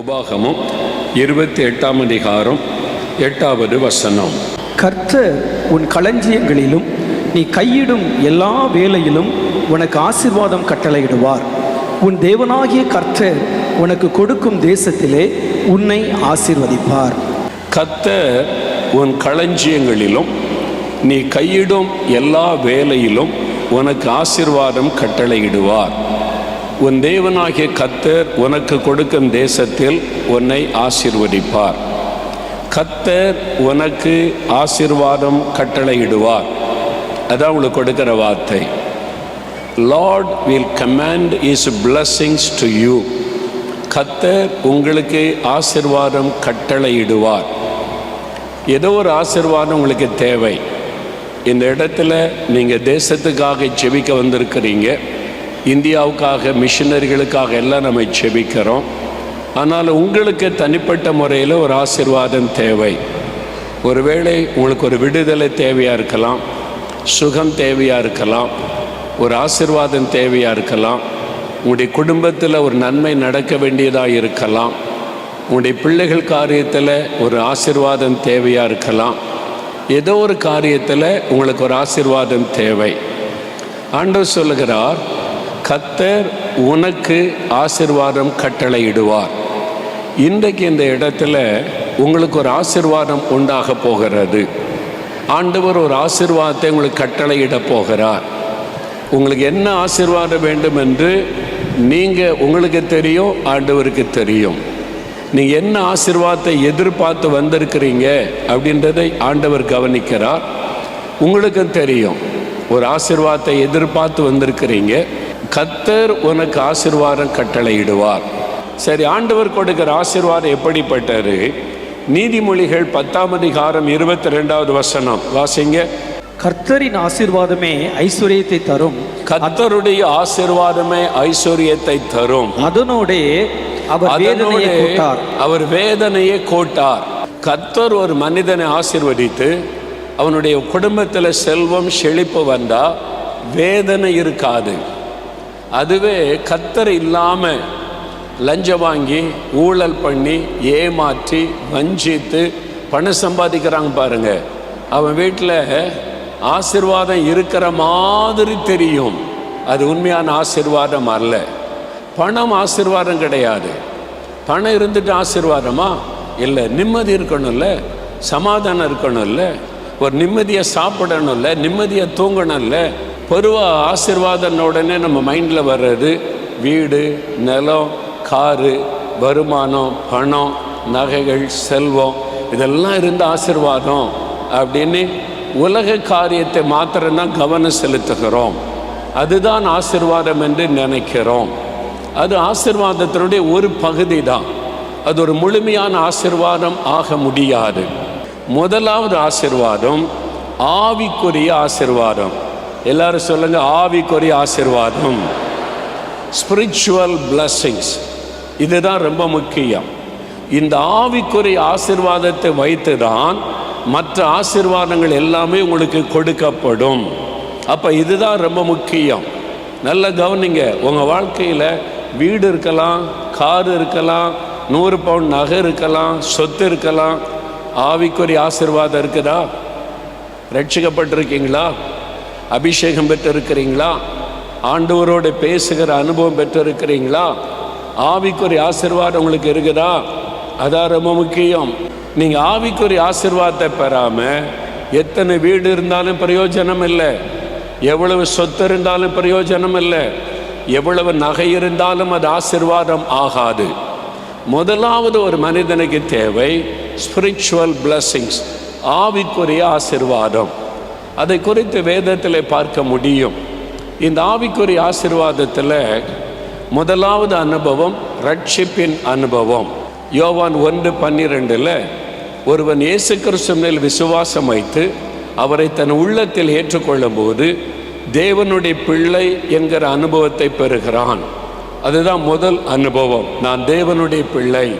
உபாகமும் இருபத்தி எட்டாம் அதிகாரம் எட்டாவது வசனம். கர்த்தர் உன் களஞ்சியங்களிலும் நீ கையிடும் எல்லா வேலையிலும் உனக்கு ஆசீர்வாதம் கட்டளையிடுவார். உன் தேவனாகிய கர்த்தர் உனக்கு கொடுக்கும் தேசத்திலே உன்னை ஆசீர்வதிப்பார். கத்தர் உன் களஞ்சியங்களிலும் நீ கையிடும் எல்லா வேலையிலும் உனக்கு ஆசீர்வாதம் கட்டளையிடுவார். உன் தேவனாகிய கத்தர் உனக்கு கொடுக்கும் தேசத்தில் உன்னை ஆசிர்வதிப்பார். கத்தர் உனக்கு ஆசிர்வாதம் கட்டளையிடுவார். அதான் உங்களுக்கு கொடுக்கிற வார்த்தை. Lord will command is blessings to you கத்தர் உங்களுக்கு ஆசிர்வாதம் கட்டளையிடுவார். ஏதோ ஒரு ஆசீர்வாதம் உங்களுக்கு தேவை. இந்த இடத்துல நீங்கள் தேசத்துக்காக ஜெபிக்க வந்திருக்கிறீங்க. இந்தியாவுக்காக மிஷினரிகளுக்காக எல்லாம் நம்ம செபிக்கிறோம் ஆனால் உங்களுக்கு தனிப்பட்ட முறையில் ஒரு ஆசீர்வாதம் தேவை. ஒருவேளை உங்களுக்கு ஒரு விடுதலை தேவையாக இருக்கலாம் சுகம் தேவையாக இருக்கலாம் ஒரு ஆசிர்வாதம் தேவையாக இருக்கலாம் உங்களுடைய குடும்பத்தில் ஒரு நன்மை நடக்க வேண்டியதாக இருக்கலாம் உங்களுடைய பிள்ளைகள் காரியத்தில் ஒரு ஆசீர்வாதம் தேவையாக இருக்கலாம் ஏதோ ஒரு காரியத்தில் உங்களுக்கு ஒரு ஆசிர்வாதம் தேவை. ஆண்டவர் சொல்லுகிறார் கத்தர் உனக்கு ஆசிர்வாதம் கட்டளையிடுவார். இன்றைக்கு இந்த இடத்துல உங்களுக்கு ஒரு ஆசீர்வாதம் உண்டாக போகிறது. ஆண்டவர் ஒரு ஆசிர்வாதத்தை உங்களுக்கு கட்டளையிட போகிறார். உங்களுக்கு என்ன ஆசீர்வாதம் வேண்டும் என்று நீங்கள் உங்களுக்கு தெரியும் ஆண்டவருக்கு தெரியும். நீங்கள் என்ன ஆசிர்வாதத்தை எதிர்பார்த்து வந்திருக்கிறீங்க அப்படின்றதை ஆண்டவர் கவனிக்கிறார். உங்களுக்கும் தெரியும். ஒரு ஆசிர்வாதத்தை எதிர்பார்த்து வந்திருக்கிறீங்க. கத்தர் உனக்கு ஆசீர்வாதம் கட்டளையிடுவார். சரி ஆண்டவர் கொடுக்கிற ஆசீர்வாதம் எப்படிப்பட்டது? நீதிமொழிகள் பத்தாம் அதிகாரம் இருபத்தி ரெண்டாவது வசனம். வாசிங்க. கர்த்தரின் ஆசீர்வாதமே ஐஸ்வர்யத்தை தரும். கத்தருடைய ஆசீர்வாதமே ஐஸ்வர்யத்தை தரும். அதனோடே அவர் வேதனையை அதனோடு கூட்டார். அவர் வேதனையை கோட்டார். கத்தர் ஒரு மனிதனை ஆசீர்வதித்து அவனுடைய குடும்பத்தில் செல்வம் செழிப்பு வந்தா வேதனை இருக்காது. அதுவே கத்தர் இல்லாமல் லஞ்சம் வாங்கி ஊழல் பண்ணி ஏமாற்றி வஞ்சித்து பணம் சம்பாதிக்கிறாங்க பாருங்க. அவன் வீட்டில் ஆசீர்வாதம் இருக்கிற மாதிரி தெரியும். அது உண்மையான ஆசீர்வாதம் அல்ல. பணம் ஆசீர்வாதம் கிடையாது. பணம் இருந்துட்டு ஆசீர்வாதமா? இல்லை. நிம்மதி இருக்கணும்ல சமாதானம் இருக்கணும்ல ஒரு நிம்மதியை சாப்பிடணும்ல நிம்மதியை தூங்கணும்ல பருவ ஆசீர்வாதம் உடனே நம்ம மைண்டில் வர்றது வீடு நிலம் காரு வருமானம் பணம் நகைகள் செல்வம் இதெல்லாம் இருந்த ஆசீர்வாதம் அப்படின்னு உலக காரியத்தை மாத்திரம்தான் கவனம் செலுத்துகிறோம். அதுதான் ஆசிர்வாதம் என்று நினைக்கிறோம். அது ஆசிர்வாதத்தினுடைய ஒரு பகுதி தான். அது ஒரு முழுமையான ஆசிர்வாதம் ஆக முடியாது. முதலாவது ஆசீர்வாதம் ஆவிக்குரிய ஆசிர்வாதம். எல்லாரும் சொல்லுங்க ஆவிக்குரிய ஆசீர்வாதம். ஸ்பிரிச்சுவல் பிளஸ்ஸிங்ஸ் இதுதான் ரொம்ப முக்கியம். இந்த ஆவிக்குரிய ஆசிர்வாதத்தை வைத்து தான் மற்ற ஆசிர்வாதங்கள் எல்லாமே உங்களுக்கு கொடுக்கப்படும். அப்போ இதுதான் ரொம்ப முக்கியம். நல்ல கவனிங்க உங்கள் வாழ்க்கையில் வீடு இருக்கலாம் கார் இருக்கலாம் நூறு பவுன் நகை இருக்கலாம் சொத்து இருக்கலாம். ஆவிக்குரிய ஆசிர்வாதம் இருக்குதா? ரட்சிக்கப்பட்டிருக்கீங்களா? அபிஷேகம் பெற்றிருக்கிறீங்களா? ஆண்டவரோடு பேசுகிற அனுபவம் பெற்றிருக்கிறீங்களா? ஆவிக்குரிய ஆசிர்வாதம் உங்களுக்கு இருக்குதா? அதான் ரொம்ப முக்கியம். நீங்கள் ஆவிக்குரிய ஆசிர்வாதத்தை பெறாமல் எத்தனை வீடு இருந்தாலும் பிரயோஜனம் இல்லை. எவ்வளவு சொத்து இருந்தாலும் பிரயோஜனம் இல்லை. எவ்வளவு நகை இருந்தாலும் அது ஆசிர்வாதம் ஆகாது. முதலாவது ஒரு மனிதனுக்கு தேவை ஸ்பிரிச்சுவல் பிளஸ்ஸிங்ஸ் ஆவிக்குரிய ஆசீர்வாதம். அதை குறித்து வேதத்தில் பார்க்க முடியும். இந்த ஆவிக்குரிய ஆசீர்வாதத்தில் முதலாவது அனுபவம் ரட்சிப்பின் அனுபவம். யோவான் ஒன்று பன்னிரெண்டில் ஒருவன் இயேசு கிறிஸ்து மேல் விசுவாசம் வைத்து அவரை தன் உள்ளத்தில் ஏற்றுக்கொள்ளும் போது தேவனுடைய பிள்ளை என்கிற அனுபவத்தை பெறுகிறான். அதுதான் முதல் அனுபவம். நான் தேவனுடைய பிள்ளை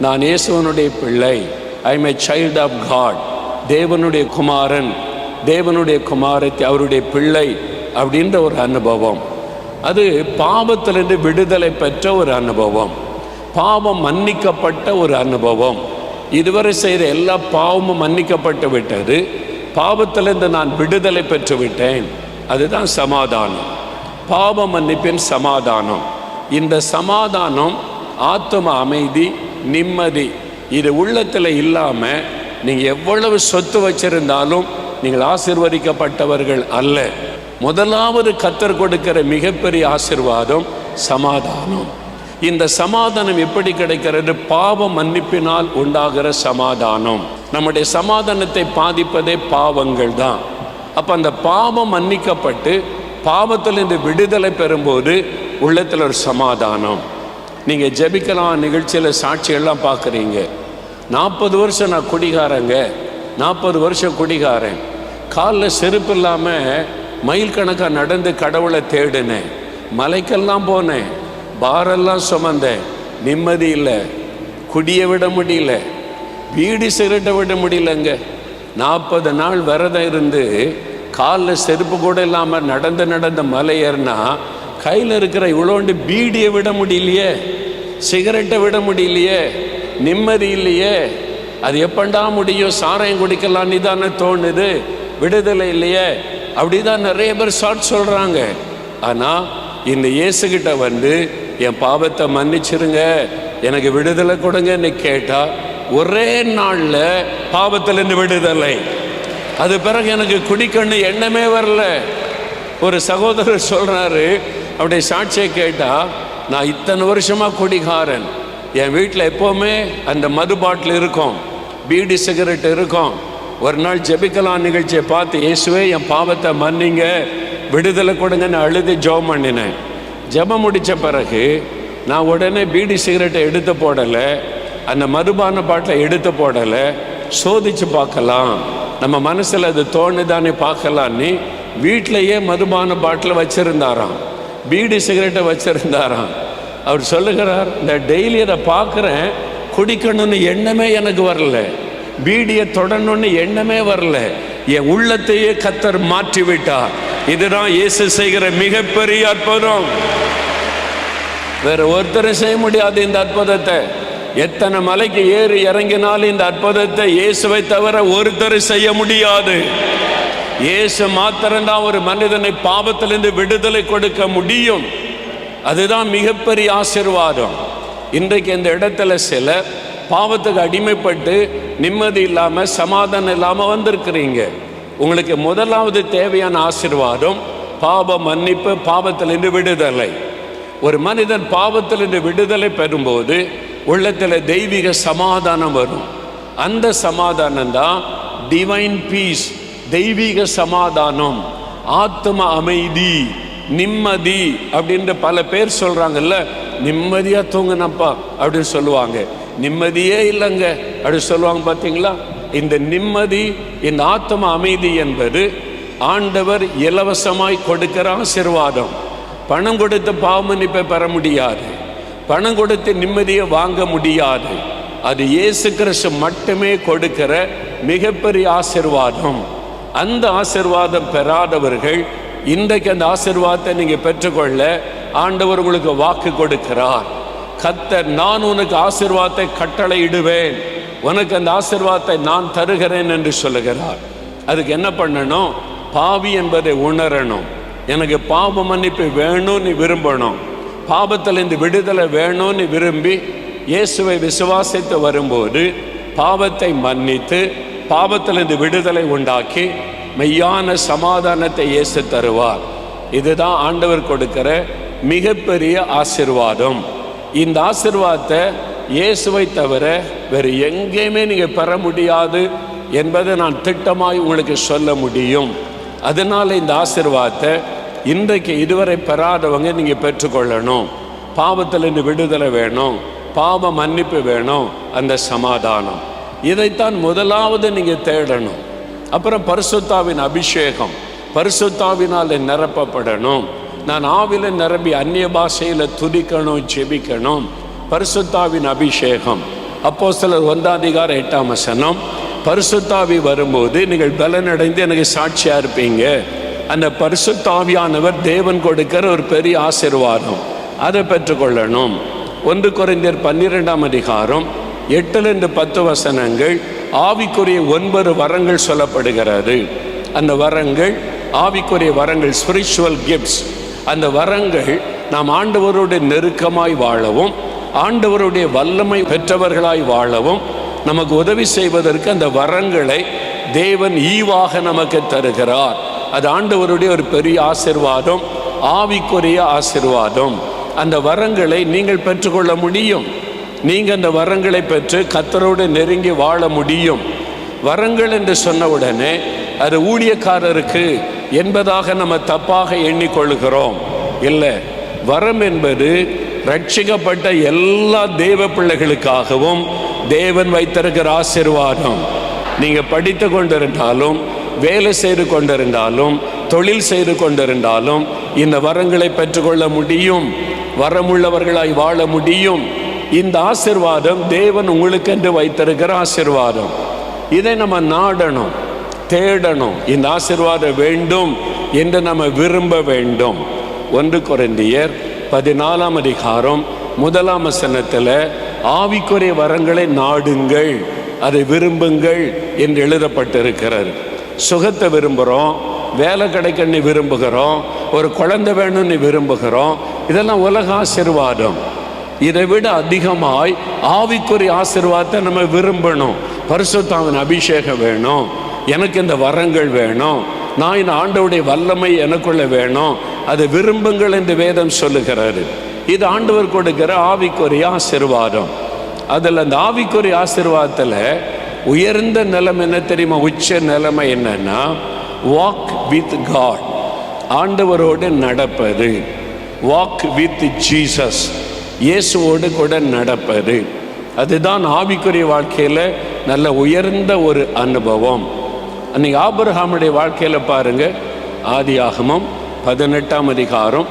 நான் இயேசுவனுடைய பிள்ளை. I my child of God தேவனுடைய குமாரன். தேவனுடைய குமாரத்தை அவருடைய பிள்ளை அப்படின்ற ஒரு அனுபவம். அது பாவத்திலிருந்து விடுதலை பெற்ற ஒரு அனுபவம். பாவம் மன்னிக்கப்பட்ட ஒரு அனுபவம். இதுவரை செய்த எல்லா பாவமும் மன்னிக்கப்பட்டு விட்டது. பாவத்திலிருந்து நான் விடுதலை பெற்று விட்டேன். அதுதான் சமாதானம். பாவ மன்னிப்பின் சமாதானம். இந்த சமாதானம் ஆத்ம அமைதி நிம்மதி இது உள்ளத்தில் இல்லாமல் நீங்கள் எவ்வளவு சொத்து வச்சிருந்தாலும் நீங்கள் ஆசிர்வதிக்கப்பட்டவர்கள் அல்ல. முதலாவது கத்தர் கொடுக்கிற மிகப்பெரிய ஆசிர்வாதம் சமாதானம். இந்த சமாதானம் எப்படி கிடைக்கிறது? பாவ மன்னிப்பினால் உண்டாகிற சமாதானம். நம்முடைய சமாதானத்தை பாதிப்பதே பாவங்கள் தான். அப்போ அந்த பாவம் மன்னிக்கப்பட்டு பாவத்தில் இந்த விடுதலை பெறும்போது உள்ளத்தில் ஒரு சமாதானம். நீங்கள் ஜெபிக்கலாம் நிகழ்ச்சியில் சாட்சியெல்லாம் பார்க்குறீங்க. நாற்பது வருஷம் நான் குடிகாரங்க. நாற்பது வருஷம் குடிகாரன். காலில் செருப்பு இல்லாமல் மயில் கணக்காக நடந்து கடவுளை தேடினேன். மலைக்கெல்லாம் போனேன். பாரெல்லாம் சுமந்தேன். நிம்மதி இல்லை. குடியை விட முடியல. பீடி சிகரெட்டை விட முடியலங்க. நாற்பது நாள் விரதம் இருந்து காலில் செருப்பு கூட இல்லாமல் நடந்து நடந்த மலை ஏறினா கையில் இருக்கிற இவ்வளோண்டு பீடியை விட முடியலையே. சிகரெட்டை விட முடியலையே. நிம்மதி இல்லையே. அது எப்பண்டா முடியும்? சாராயம் குடிக்கலான்னு தானே தோணுது. விடுதலை இல்லையே? அப்படிதான் நிறைய பேர் ஷார்ட் சொல்கிறாங்க ஆனால் இந்த இயேசுகிட்ட வந்து என் பாவத்தை மன்னிச்சிருங்க. எனக்கு விடுதலை கொடுங்கன்னு கேட்டால் ஒரே நாளில் பாவத்திலேருந்து விடுதலை. அது பிறகு எனக்கு குடிக்கணும் எண்ணமே வரல. ஒரு சகோதரர் சொல்கிறாரு அப்படியே சாட்சியை கேட்டால் நான் இத்தனை வருஷமாக குடிகாரன். என் வீட்டில் எப்போவுமே அந்த மது பாட்டில் இருக்கும். பீடி சிகரெட் இருக்கும். ஒரு நாள் ஜெபிக்கலாம் நிகழ்ச்சியை பார்த்து இயேசுவே என் பாவத்தை மன்னிங்க. விடுதலை கொடுங்கன்னு அழுது ஜெபம் பண்ணினேன். ஜெபம் முடித்த பிறகு நான் உடனே பீடி சிகரெட்டை எடுத்து போடலை. அந்த மதுபான பாட்டில் எடுத்து போடலை. சோதிச்சு பார்க்கலாம். நம்ம மனசில் அது தோணுதானே பார்க்கலான்னு வீட்டிலையே மதுபான பாட்டில் வச்சுருந்தாராம். பீடி சிகரெட்டை வச்சுருந்தாராம். அவர் சொல்லுகிறார் இந்த டெய்லி அதை பார்க்குறேன். குடிக்கணும்னு எண்ணமே எனக்கு வரல. பீடியை தொடணும்னு எண்ணமே வரல. என் உள்ளத்தையே கத்தர் மாற்றி விட்டார் இதுதான் இயேசு செய்கிற மிகப்பெரிய அற்புதம். வேற ஒருத்தரும் செய்ய முடியாது இந்த அற்புதத்தை. எத்தனை மலைக்கு ஏறி இறங்கினாலும் இந்த அற்புதத்தை இயேசுவை தவிர ஒருத்தர் செய்ய முடியாது. இயேசு மாத்திரம்தான் ஒரு மனிதனை பாவத்திலிருந்து விடுதலை கொடுக்க முடியும். அதுதான் மிகப்பெரிய ஆசிர்வாதம். இன்றைக்கு இந்த இடத்துல சிலர் பாவத்துக்கு அடிமைப்பட்டு நிம்மதி இல்லாமல் சமாதானம் இல்லாமல் வந்திருக்கிறீங்க. உங்களுக்கு முதலாவது தேவையான ஆசிர்வாதம் பாவ மன்னிப்பு பாவத்திலிருந்து விடுதலை. ஒரு மனிதன் பாவத்திலிருந்து விடுதலை பெறும்போது உள்ளத்தில் தெய்வீக சமாதானம் வரும். அந்த சமாதானம் தான் டிவைன் பீஸ் தெய்வீக சமாதானம். ஆத்ம அமைதி நிம்மதி அப்படின்ற பல பேர் சொல்கிறாங்கல்ல நிம்மதியாக தூங்கினப்பா அப்படின்னு சொல்லுவாங்க. நிம்மதியே இல்லைங்க. அப்படின்னு சொல்லுவாங்க பார்த்தீங்களா இந்த நிம்மதி இந்த ஆத்ம அமைதி என்பது ஆண்டவர் இலவசமாய் கொடுக்கிற ஆசிர்வாதம். பணம் கொடுத்து பாவமன்னிப்பை பெற முடியாது. பணம் கொடுத்து நிம்மதியை வாங்க முடியாது. அது இயேசு கிறிஸ்து மட்டுமே கொடுக்கிற மிகப்பெரிய ஆசிர்வாதம். அந்த ஆசிர்வாதம் பெறாதவர்கள் இன்றைக்கு அந்த ஆசிர்வாதத்தை நீங்கள் பெற்றுக்கொள்ள ஆண்டவர் உங்களுக்கு வாக்கு கொடுக்கிறார். கத்தர் நான் உனக்கு ஆசிர்வாதத்தை கட்டளையிடுவேன். உனக்கு அந்த ஆசிர்வாதத்தை நான் தருகிறேன் என்று சொல்லுகிறார். அதுக்கு என்ன பண்ணணும்? பாவி என்பதை உணரணும். எனக்கு பாவ மன்னிப்பு வேணும்னு விரும்பணும். பாவத்திலிருந்து விடுதலை வேணும்னு விரும்பி இயேசுவை விசுவாசித்து வரும்போது பாவத்தை மன்னித்து பாவத்திலிருந்து விடுதலை உண்டாக்கி மெய்யான சமாதானத்தை இயேசு தருவார். இதுதான் ஆண்டவர் கொடுக்கிற மிகப்பெரிய ஆசிர்வாதம். இந்த ஆசிர்வாதத்தை இயேசுவை தவிர வேறு எங்கேயுமே நீங்கள் பெற முடியாது என்பதை நான் திட்டமாய் உங்களுக்கு சொல்ல முடியும். அதனால் இந்த ஆசிர்வாதத்தை இன்றைக்கு இதுவரை பெறாதவங்க நீங்கள் பெற்றுக்கொள்ளணும். பாவத்திலிருந்து விடுதலை வேணும். பாவ மன்னிப்பு வேணும். அந்த சமாதானம். இதைத்தான் முதலாவது நீங்கள் தேடணும். அப்புறம் பரிசுத்தாவின் அபிஷேகம். பரிசுத்தாவினால் நிரப்பப்படணும். நான் ஆவில நிரம்பி அந்நிய பாஷையில் துதிக்கணும் ஜெபிக்கணும். பரிசுத்தாவின் அபிஷேகம். அப்போ சிலர் ஒந்தாதிகாரம் எட்டாம் வசனம். பரிசுத்தாவி வரும்போது நீங்கள் பலனடைந்து எனக்கு சாட்சியாக இருப்பீங்க. அந்த பரிசுத்தாவியானவர் தேவன் கொடுக்கிற ஒரு பெரிய ஆசிர்வாதம். அதை பெற்றுக்கொள்ளணும். ஒன்று குறைந்தர் பன்னிரெண்டாம் அதிகாரம் எட்டுலேருந்து பத்து வசனங்கள் ஆவிக்குரிய ஒன்பது வரங்கள் சொல்லப்படுகிறது. அந்த வரங்கள் ஆவிக்குரிய வரங்கள் ஸ்பிரிச்சுவல் கிஃப்ட்ஸ் அந்த வரங்கள் நாம் ஆண்டவருடைய நெருக்கமாய் வாழவும் ஆண்டவருடைய வல்லமை பெற்றவர்களாய் வாழவும் நமக்கு உதவி செய்வதற்கு அந்த வரங்களை தேவன் ஈவாக நமக்கு தருகிறார். அது ஆண்டவருடைய ஒரு பெரிய ஆசிர்வாதம் ஆவிக்குரிய ஆசிர்வாதம். அந்த வரங்களை நீங்கள் பெற்றுக்கொள்ள முடியும். நீங்கள் அந்த வரங்களை பெற்று கத்தரோடு நெருங்கி வாழ முடியும். வரங்கள் என்று சொன்ன உடனே அது ஊழியக்காரருக்கு என்பதாக நம்ம தப்பாக எண்ணிக்கொள்கிறோம் இல்லை வரம் என்பது ரட்சிக்கப்பட்ட எல்லா தேவ பிள்ளைகளுக்காகவும் தேவன் வைத்திருக்கிற ஆசீர்வாதம். நீங்கள் படித்து கொண்டிருந்தாலும் வேலை செய்து கொண்டிருந்தாலும் தொழில் செய்து கொண்டிருந்தாலும் இந்த வரங்களை பெற்றுக்கொள்ள முடியும். வரமுள்ளவர்களாய் வாழ முடியும். இந்த ஆசிர்வாதம் தேவன் உங்களுக்கென்று வைத்திருக்கிற ஆசிர்வாதம். இதை நம்ம நாடணும். தேடணும். இந்த ஆசிர்வாதம் வேண்டும் என்று நம்ம விரும்ப வேண்டும். ஒன்று குறைந்தியர் பதினாலாம் அதிகாரம் முதலாம் வசனத்தில் ஆவிக்குரிய வரங்களை நாடுங்கள் அதை விரும்புங்கள் என்று எழுதப்பட்டிருக்கிறது. சுகத்தை விரும்புகிறோம் வேலை கிடைக்கணும்னு விரும்புகிறோம் ஒரு குழந்தை வேணும்னு விரும்புகிறோம் இதெல்லாம் உலக ஆசிர்வாதம். இதை விட அதிகமாய் ஆவிக்குரிய ஆசிர்வாதத்தை நம்ம விரும்பணும். பரிசுத்தாவின் அபிஷேகம் வேணும். எனக்கு இந்த வரங்கள் வேணும். நான் இந்த ஆண்டவுடைய வல்லமை எனக்குள்ள வேணும். அதை விரும்புங்கள் என்று வேதம் சொல்லுகிறாரு இது ஆண்டவர் கொடுக்கிற ஆவிக்குரிய ஆசிர்வாதம். அதில் அந்த ஆவிக்குரிய ஆசிர்வாதத்தில் உயர்ந்த நிலைமை என்ன தெரியுமா? உச்ச நிலைமை என்னன்னா வாக் வித் காட் ஆண்டவரோடு நடப்பது. வாக் வித் ஜீசஸ் இயேசுவோடு கூட நடப்பது. அதுதான் ஆவிக்குரிய வாழ்க்கையில் நல்ல உயர்ந்த ஒரு அனுபவம். அன்னைக்கு ஆபிரகாமுடைய வாழ்க்கையில் பாருங்க ஆதியாகமம் பதினெட்டாம் அதிகாரம்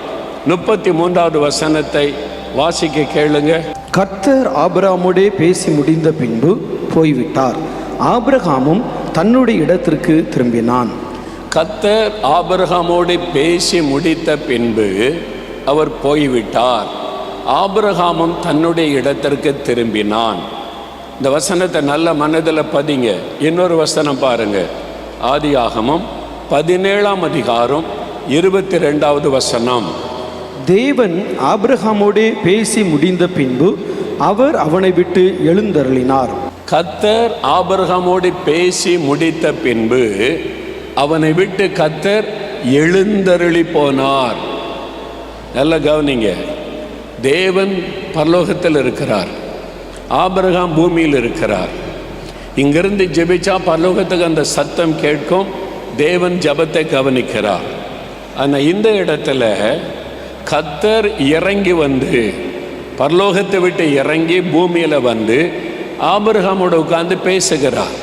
முப்பத்தி மூன்றாவது வசனத்தை வாசிக்க கேளுங்க. கர்த்தர் ஆபிரகாமோடே பேசி முடிந்த பின்பு போய்விட்டார். ஆபிரகாமும் தன்னுடைய இடத்திற்கு திரும்பினான். கத்தர் ஆபிரகாமோடு பேசி முடித்த பின்பு அவர் போய்விட்டார். ஆபிரகாமும் தன்னுடைய இடத்திற்கு திரும்பினான். இந்த வசனத்தை நல்ல மனதில் பதிங்க. இன்னொரு வசனம் பாருங்க. ஆதியாகமம் பதினேழாம் அதிகாரம் இருபத்தி ரெண்டாவது வசனம். தேவன் ஆபிரகாமோடே பேசி முடிந்த பின்பு அவர் அவனை விட்டு எழுந்தருளினார். கத்தர் ஆபிரகாமோடு பேசி முடித்த பின்பு அவனை விட்டு கத்தர் எழுந்தருளி போனார். நல்ல கவனிங்க. தேவன் பரலோகத்தில் இருக்கிறார். ஆபிரகாம் பூமியில் இருக்கிறார். இங்கிருந்து ஜெபிச்சா பரலோகத்துக்கு அந்த சத்தம் கேட்கும். தேவன் ஜெபத்தை கவனிக்கிறார். ஆனால் இந்த இடத்துல கத்தர் இறங்கி வந்து பரலோகத்தை விட்டு இறங்கி பூமியில் வந்து ஆபிரகாமோட உட்காந்து பேசுகிறார்.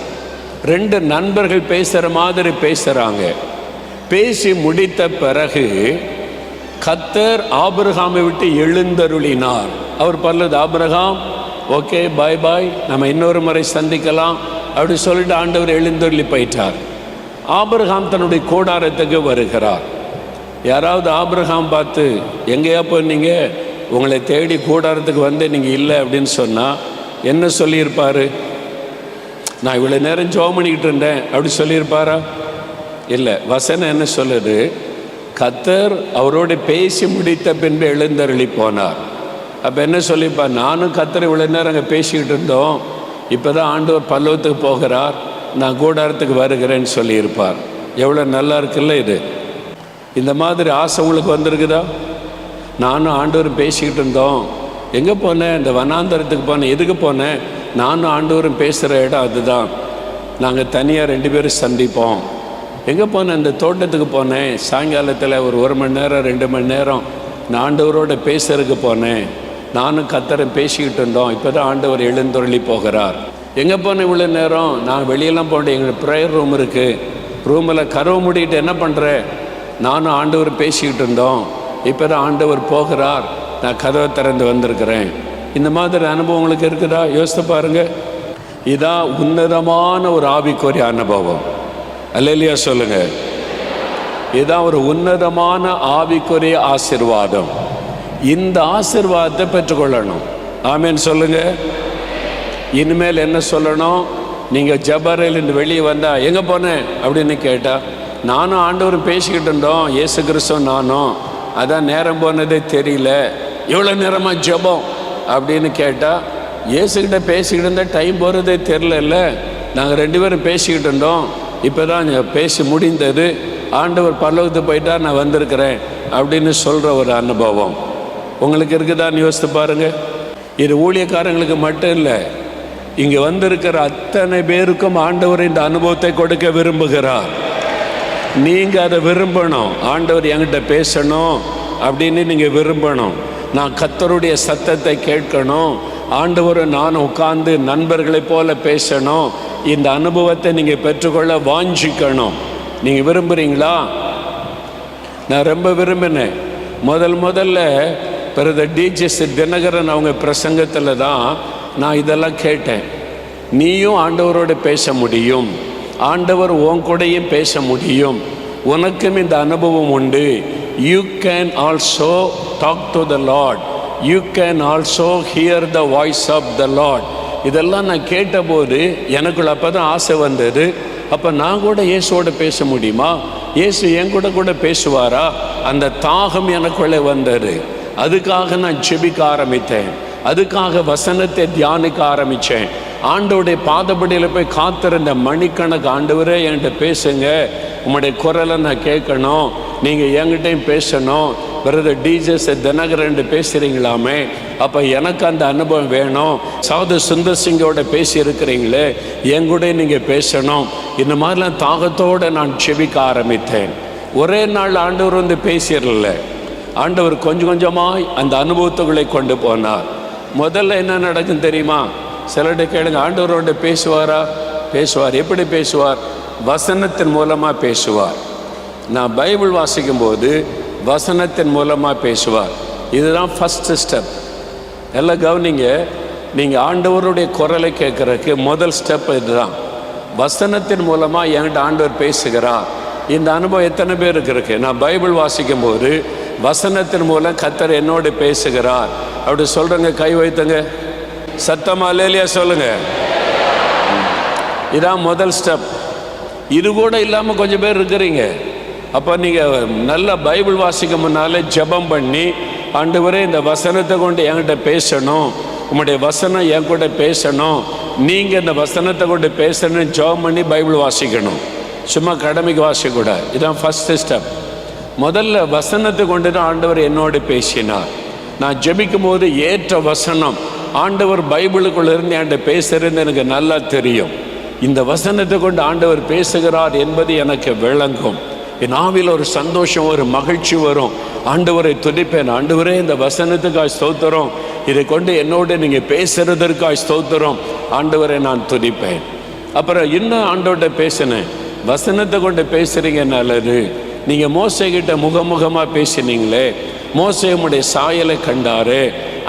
ரெண்டு நண்பர்கள் பேசுகிற மாதிரி பேசுகிறாங்க பேசி முடித்த பிறகு கத்தர் ஆபிரகாமை விட்டு எழுந்தருளினார். அவர் பல்லது ஆபிரகாம் ஓகே பாய் பாய் நம்ம இன்னொரு முறை சந்திக்கலாம். அப்படி சொல்லிட்டு ஆண்டவர் எழுந்தொள்ளி போயிட்டார். ஆபிரகாம் தன்னுடைய கூடாரத்துக்கு வருகிறார். யாராவது ஆபிரகாம் பார்த்து எங்கேயா போனீங்க? உங்களை தேடி கூடாரத்துக்கு வந்து நீங்கள் இல்லை அப்படின்னு சொன்னால் என்ன சொல்லியிருப்பார்? நான் இவ்வளோ நேரம் ஜோம் பண்ணிக்கிட்டு இருந்தேன். அப்படி சொல்லியிருப்பாரா? இல்லை. வசனம் என்ன சொல்லுது? கத்தர் அவரோடு பேசி முடித்த பின்பு எழுந்தருளி போனார். அப்போ என்ன சொல்லிப்பா நானும் கத்திர இவ்வளோ நேரம் அங்கே பேசிக்கிட்டு இருந்தோம். இப்போ தான் ஆண்டவர் பல்லவத்துக்கு போகிறார். நான் கூடாரத்துக்கு வருகிறேன்னு சொல்லியிருப்பார். எவ்வளோ நல்லா இருக்குல்ல இது? இந்த மாதிரி ஆசை உங்களுக்கு வந்திருக்குதா? நானும் ஆண்டவரும் பேசிக்கிட்டு இருந்தோம். எங்கே போனேன்? இந்த வனாந்தரத்துக்கு போனேன். எதுக்கு போனேன்? நானும் ஆண்டவரும் பேசுகிற இடம் அதுதான். நாங்கள் தனியாக ரெண்டு பேரும் சந்திப்போம். எங்கே போனேன்? இந்த தோட்டத்துக்கு போனேன். சாயங்காலத்தில் ஒரு ஒரு மணி நேரம் ரெண்டு மணி நேரம் நான் ஆண்டவரோட பேசுறதுக்கு போனேன். நானும் கத்தரை பேசிக்கிட்டு இருந்தோம். இப்போ தான் ஆண்டவர் எழுந்தொருளி போகிறார். எங்கே போனேன் இவ்வளோ நேரம்? நான் வெளியெல்லாம் போனேன் எங்களுக்கு ப்ரேயர் ரூம் இருக்குது ரூமில் கருவை மூடிக்கிட்டு என்ன பண்ணுறேன் நானும் ஆண்டவர் பேசிக்கிட்டு இருந்தோம். இப்போ தான் ஆண்டவர் போகிறார். நான் கதவை திறந்து வந்திருக்கிறேன். இந்த மாதிரி அனுபவம் உங்களுக்கு இருக்குதா? யோசித்து பாருங்கள் இதான் உன்னதமான ஒரு ஆவிக்குரிய அனுபவம். அல்லையா சொல்லுங்கள் இதுதான் ஒரு உன்னதமான ஆவிக்குரிய ஆசிர்வாதம். இந்த ஆசிர்வாதத்தை பெற்றுக்கொள்ளணும். ஆமேன்னு சொல்லுங்க. இனிமேல் என்ன சொல்லணும்? நீங்கள் ஜபரையிலிருந்து வெளியே வந்தா எங்கே போனேன் அப்படின்னு கேட்டால் நானும் ஆண்டவரும் பேசிக்கிட்டு இருந்தோம். ஏசு கிறிஸ்துவும் நானும். அதான் நேரம் போனதே தெரியல. எவ்வளோ நேரமாக ஜெபம்? அப்படின்னு கேட்டால் ஏசுக்கிட்ட பேசிக்கிட்டு இருந்தால் டைம் போகிறதே தெரிலல்ல நாங்கள் ரெண்டு பேரும் பேசிக்கிட்டு இருந்தோம். இப்போ தான் பேசி முடிந்தது. ஆண்டவர் பல்லவத்துக்கு போயிட்டா நான் வந்திருக்கிறேன். அப்படின்னு சொல்கிற ஒரு அனுபவம். உங்களுக்கு இருக்குதான்னு யோசித்து பாருங்கள் இது ஊழியக்காரங்களுக்கு மட்டும் இல்லை இங்கே வந்திருக்கிற அத்தனை பேருக்கும் ஆண்டவர் இந்த அனுபவத்தை கொடுக்க விரும்புகிறார். நீங்கள் அதை விரும்பணும் ஆண்டவர் என்கிட்ட பேசணும் அப்படின்னு நீங்கள் விரும்பணும். நான் கத்தருடைய சத்தத்தை கேட்கணும் ஆண்டவர் நான் உட்கார்ந்து நண்பர்களைப் போல பேசணும் இந்த அனுபவத்தை நீங்கள் பெற்றுக்கொள்ள வாஞ்சிக்கணும். நீங்கள் விரும்புகிறீங்களா நான் ரொம்ப விரும்பினேன். முதல் முதல்ல பிறகு டிஜிஎஸ் தினகரன் அவங்க பிரசங்கத்தில் தான் நான் இதெல்லாம் கேட்டேன். நீயும் ஆண்டவரோடு பேச முடியும். ஆண்டவர் உன் கூடையும் பேச முடியும். உனக்கும் இந்த அனுபவம் உண்டு. You can also talk to the Lord you can also hear the voice of the Lord இதெல்லாம் நான் கேட்டபோது எனக்குள்ள அப்போ தான் ஆசை வந்தது. அப்போ நான் கூட இயேசுவோட பேச முடியுமா? இயேசு என் கூட கூட பேசுவாரா? அந்த தாகம் எனக்குள்ளே வந்தது. அதுக்காக நான் செபிக்க ஆரம்பித்தேன். அதுக்காக வசனத்தை தியானிக்க ஆரம்பித்தேன். ஆண்டோடைய பாதப்படியில் போய் காத்திருந்த மணிக்கணக்கு ஆண்டவரே என்கிட்ட பேசுங்க. உங்களுடைய குரலை நான் கேட்கணும். நீங்கள் என்கிட்டையும் பேசணும். பிரதர் டிஜஸ் தினகரன் பேசுகிறீங்களாமே அப்போ எனக்கு அந்த அனுபவம் வேணும். சாது சுந்தர் சிங்கோட பேசியிருக்கிறீங்களே? என் கூட நீங்கள் பேசணும். இந்த மாதிரிலாம் தாகத்தோடு நான் செபிக்க ஆரம்பித்தேன். ஒரே நாள் ஆண்டவர் வந்து பேசிடல. ஆண்டவர் கொஞ்சம் கொஞ்சமாய் அந்த அனுபவத்துகளை கொண்டு போனார். முதல்ல என்ன நடக்கும் தெரியுமா? சிலர்கிட்ட கேளுங்க ஆண்டவரோட பேசுவாரா? பேசுவார். எப்படி பேசுவார்? வசனத்தின் மூலமாக பேசுவார். நான் பைபிள் வாசிக்கும்போது வசனத்தின் மூலமாக பேசுவார். இதுதான் ஃபஸ்ட்டு ஸ்டெப் எல்லாம் கவனிங்க நீங்கள் ஆண்டவருடைய குரலை கேட்குறதுக்கு முதல் ஸ்டெப் இதுதான். வசனத்தின் மூலமாக என்கிட்ட ஆண்டவர் பேசுகிறார். இந்த அனுபவம் எத்தனை பேருக்கு இருக்குது நான் பைபிள் வாசிக்கும்போது வசனத்தின் மூலம் கத்தர் என்னோடு பேசுகிறார். அப்படி சொல்கிறேங்க கை வைத்துங்க. சத்தமா இல்லையா சொல்லுங்க. இதான் முதல் ஸ்டெப் இது கூட இல்லாமல் கொஞ்சம் பேர் இருக்கிறீங்க. அப்போ நீங்கள் நல்ல பைபிள் வாசிக்க முன்னாலே ஜெபம் பண்ணி ஆண்டவரே இந்த வசனத்தை கொண்டு என்கிட்ட பேசணும். உங்களுடைய வசனம் என் கூட பேசணும். நீங்கள் இந்த வசனத்தை கொண்டு பேசணும்னு ஜெபம் பண்ணி பைபிள் வாசிக்கணும். சும்மா கடமைக்கு வாசிக்கக்கூடாது. இதான் ஃபஸ்ட்டு ஸ்டெப் முதல்ல வசனத்தை கொண்டு தான் ஆண்டவர் என்னோடு பேசினார். நான் ஜெபிக்கும் போது ஏற்ற வசனம் ஆண்டவர் பைபிளுக்குள்ளிருந்து என்கிட்ட பேசுறது எனக்கு நல்லா தெரியும். இந்த வசனத்தை கொண்டு ஆண்டவர் பேசுகிறார் என்பது எனக்கு விளங்கும். என் ஆவில் ஒரு சந்தோஷம் ஒரு மகிழ்ச்சி வரும். ஆண்டவரை துதிப்பேன். ஆண்டவரே இந்த வசனத்துக்காய் ஸ்தோத்திரம். இதை கொண்டு என்னோடு நீங்கள் பேசுறதற்காய் ஸ்தோத்திரம். ஆண்டவரை நான் துதிப்பேன். அப்புறம் இன்னும் ஆண்டவர்கிட்ட பேசினேன். வசனத்தை கொண்டு பேசுகிறீங்க நல்லது. நீங்கள் மோசைகிட்ட முகமுகமாக பேசினீங்களே மோசை உங்களுடைய சாயலை கண்டாரு.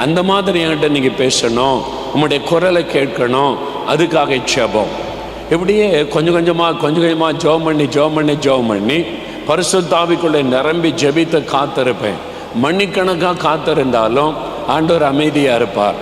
அந்த மாதிரி என்கிட்ட நீங்கள் பேசணும் உம்முடைய குரலை கேட்கணும். அதுக்காக ஜபம் இப்படியே கொஞ்சம் கொஞ்சமாக கொஞ்சம் கொஞ்சமாக ஜோம் பண்ணி ஜோம் பண்ணி ஜோம் பண்ணி பரிசுத்தாவிக்குள்ளே நிரம்பி ஜெபித்து காத்திருப்பேன். மணிக்கணக்காக காத்திருந்தாலும் ஆண்டவர் அமைதியாக இருப்பார்.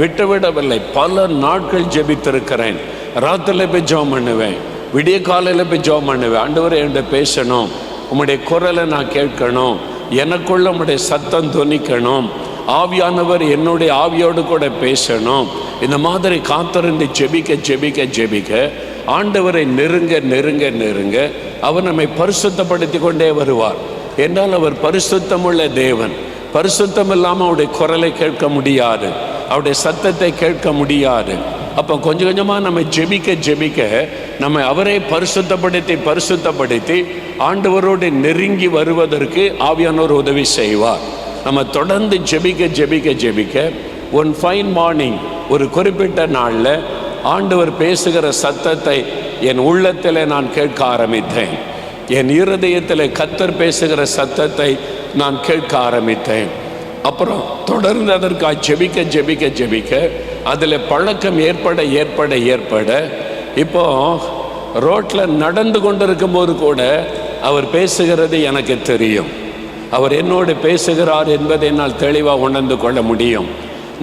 விட்டு விடவில்லை பல நாட்கள் ஜெபித்திருக்கிறேன். ராத்திரில் போய் ஜோம் பண்ணுவேன் விடிய காலையில் போய் ஜோம் பண்ணுவேன். ஆண்டவர் என்கிட்ட பேசணும். உம்முடைய குரலை நான் கேட்கணும். எனக்குள்ள உம்முடைய சத்தம் துணிக்கணும். ஆவியானவர் என்னுடைய ஆவியோடு கூட பேசணும். இந்த மாதிரி காத்திருந்து ஜெபிக்க ஜெபிக்க ஜெபிக்க ஆண்டவரை நெருங்க நெருங்க நெருங்க அவர் நம்மை பரிசுத்தப்படுத்தி கொண்டே வருவார். என்றால் அவர் பரிசுத்தமுள்ள தேவன். பரிசுத்தம் இல்லாமல் அவருடைய குரலை கேட்க முடியாது. அவருடைய சத்தத்தை கேட்க முடியாது. அப்போ கொஞ்சம் கொஞ்சமாக நம்ம ஜெபிக்க ஜெபிக்க நம்ம அவரை பரிசுத்தப்படுத்தி பரிசுத்தப்படுத்தி ஆண்டவரோடு நெருங்கி வருவதற்கு ஆவியானோர் உதவி செய்வார். நம்ம தொடர்ந்து ஜெபிக்க ஜெபிக்க ஜெபிக்க ஒன் ஃபைன் மார்னிங் ஒரு குறிப்பிட்ட நாளில் ஆண்டவர் பேசுகிற சத்தத்தை என் உள்ளத்தில் நான் கேட்க ஆரம்பித்தேன். என் இருதயத்தில் கத்தர் பேசுகிற சத்தத்தை நான் கேட்க ஆரம்பித்தேன். அப்புறம் தொடர்ந்து அதற்காக ஜெபிக்க ஜெபிக்க ஜெபிக்க அதில் பழக்கம் ஏற்பட ஏற்பட ஏற்பட இப்போ ரோட்டில் நடந்து கொண்டிருக்கும் போது கூட அவர் பேசுகிறது எனக்கு தெரியும். அவர் என்னோடு பேசுகிறார் என்பதை என்னால் தெளிவாக உணர்ந்து கொள்ள முடியும்.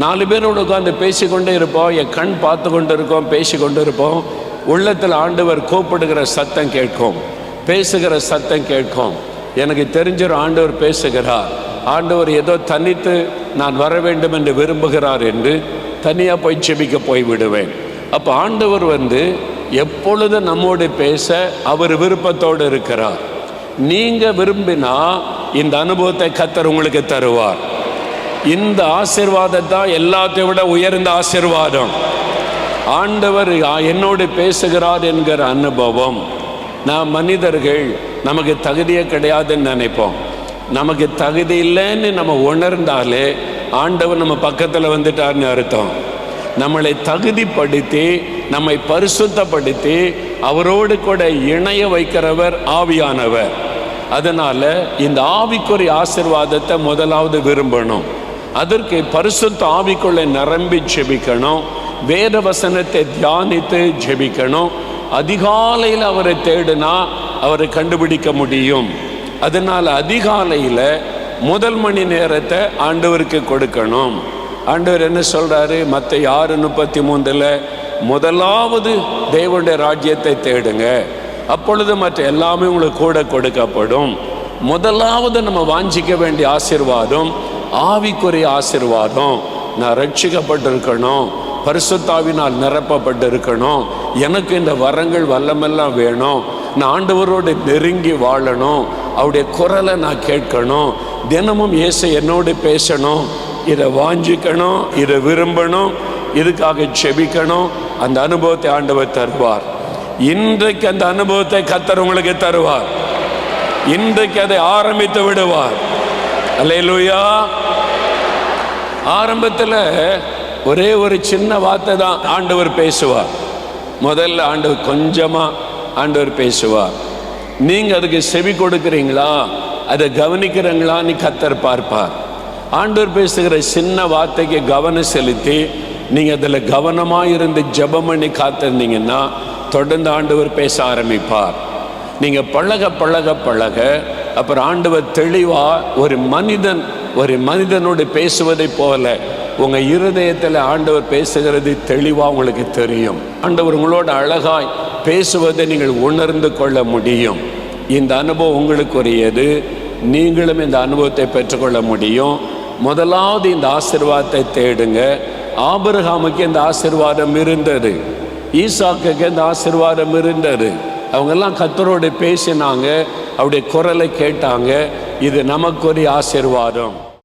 நாலு பேரோடு உட்காந்து பேசிக்கொண்டே இருப்போம் என் கண் பார்த்து கொண்டு இருக்கோம் பேசி கொண்டு இருப்போம் உள்ளத்தில் ஆண்டவர் கூப்பிடுகிற சத்தம் கேட்கும் பேசுகிற சத்தம் கேட்கும். எனக்கு தெரிஞ்சிடும் ஆண்டவர் பேசுகிறார். ஆண்டவர் ஏதோ தனித்து நான் வர வேண்டும் என்று விரும்புகிறார் என்று தனியாக போய் செபிக்க போய் விடுவேன். அப்போ ஆண்டவர் வந்து எப்பொழுது நம்மோடு பேச அவர் விருப்பத்தோடு இருக்கிறார். நீங்கள் விரும்பினா இந்த அனுபவத்தை கத்தர் உங்களுக்கு தருவார். இந்த ஆசிர்வாதம் தான் எல்லாத்தையும் விட உயர்ந்த ஆசிர்வாதம். ஆண்டவர் என்னோடு பேசுகிறார் என்கிற அனுபவம். நான் மனிதர்கள் நமக்கு தகுதியே கிடையாதுன்னு நினைப்போம். நமக்கு தகுதி இல்லைன்னு நம்ம உணர்ந்தாலே ஆண்டவர் நம்ம பக்கத்தில் வந்துட்டார்னு அர்த்தம். நம்மளை தகுதிப்படுத்தி நம்மை பரிசுத்தப்படுத்தி அவரோடு கூட இணைய வைக்கிறவர் ஆவியானவர். அதனால் இந்த ஆவிக்குரிய ஆசிர்வாதத்தை முதலாவது விரும்பணும். அதற்கு பரிசுத்த ஆவிக்குள்ளே நிரம்பி ஜெபிக்கணும். வேத வசனத்தை தியானித்து ஜெபிக்கணும். அதிகாலையில் அவரை தேடினா அவரை கண்டுபிடிக்க முடியும். அதனால் அதிகாலையில் முதல் மணி நேரத்தை ஆண்டவருக்கு கொடுக்கணும். ஆண்டவர் என்ன சொல்கிறாரு மற்ற ஆறு முப்பத்தி மூன்றில் முதலாவது தேவனுடைய ராஜ்யத்தை தேடுங்க. அப்பொழுது மற்ற எல்லாமே உங்களுக்கு கூட கொடுக்கப்படும். முதலாவது நம்ம வாஞ்சிக்க வேண்டிய ஆசிர்வாதம் ஆவிக்குரிய ஆசிர்வாதம். நான் ரட்சிக்கப்பட்டிருக்கணும். பரிசுத்தாவினால் நிரப்பப்பட்டிருக்கணும். எனக்கு இந்த வரங்கள் வல்லமெல்லாம் வேணும். நான் ஆண்டவரோடு நெருங்கி வாழணும். அவருடைய குரலை நான் கேட்கணும். தினமும் இயேசு என்னோடு பேசணும். இதை வாஞ்சிக்கணும் இதை விரும்பணும் இதுக்காக செபிக்கணும். அந்த அனுபவத்தை ஆண்டவர் தருவார். இன்றைக்கு அந்த அனுபவத்தை கத்தர் உங்களுக்கு தருவார். இன்றைக்கு அதை ஆரம்பித்து விடுவார். அல்லேலூயா. ஆரம்பத்தில் ஒரே ஒரு சின்ன வார்த்தை தான் ஆண்டவர் பேசுவார். முதல்ல ஆண்டவர் கொஞ்சமாக ஆண்டவர் பேசுவார். நீங்கள் அதுக்கு செவி கொடுக்குறீங்களா? அதை கவனிக்கிறீங்களான்னு கத்தர் பார்ப்பார். ஆண்டவர் பேசுகிற சின்ன வார்த்தைக்கு கவனம் செலுத்தி நீங்கள் அதில் கவனமாக இருந்து ஜெபம் பண்ணி காத்திருந்தீங்கன்னா தொடர்ந்து ஆண்டவர் பேச ஆரம்பிப்பார். நீங்கள் பழக பழக பழக அப்புறம் ஆண்டவர் தெளிவாக ஒரு மனிதன் ஒரு மனிதனோடு பேசுவதைப் போல உங்கள் இருதயத்தில் ஆண்டவர் பேசுகிறது தெளிவாக உங்களுக்கு தெரியும். ஆண்டவர் உங்களோட அழகாய் பேசுவதை நீங்கள் உணர்ந்து கொள்ள முடியும். இந்த அனுபவம் உங்களுக்குரியது. நீங்களும் இந்த அனுபவத்தை பெற்றுக்கொள்ள முடியும். முதலாவது இந்த ஆசிர்வாதத்தை தேடுங்க. ஆபிரகாமுக்கு இந்த ஆசிர்வாதம் இருந்தது. ஈசாக்குக்கு இந்த ஆசிர்வாதம் இருந்தது. அவங்கெல்லாம் கத்தரோடு பேசினாங்க. அவருடைய குரலை கேட்டாங்க. இது நமக்குரிய ஆசிர்வாதம்.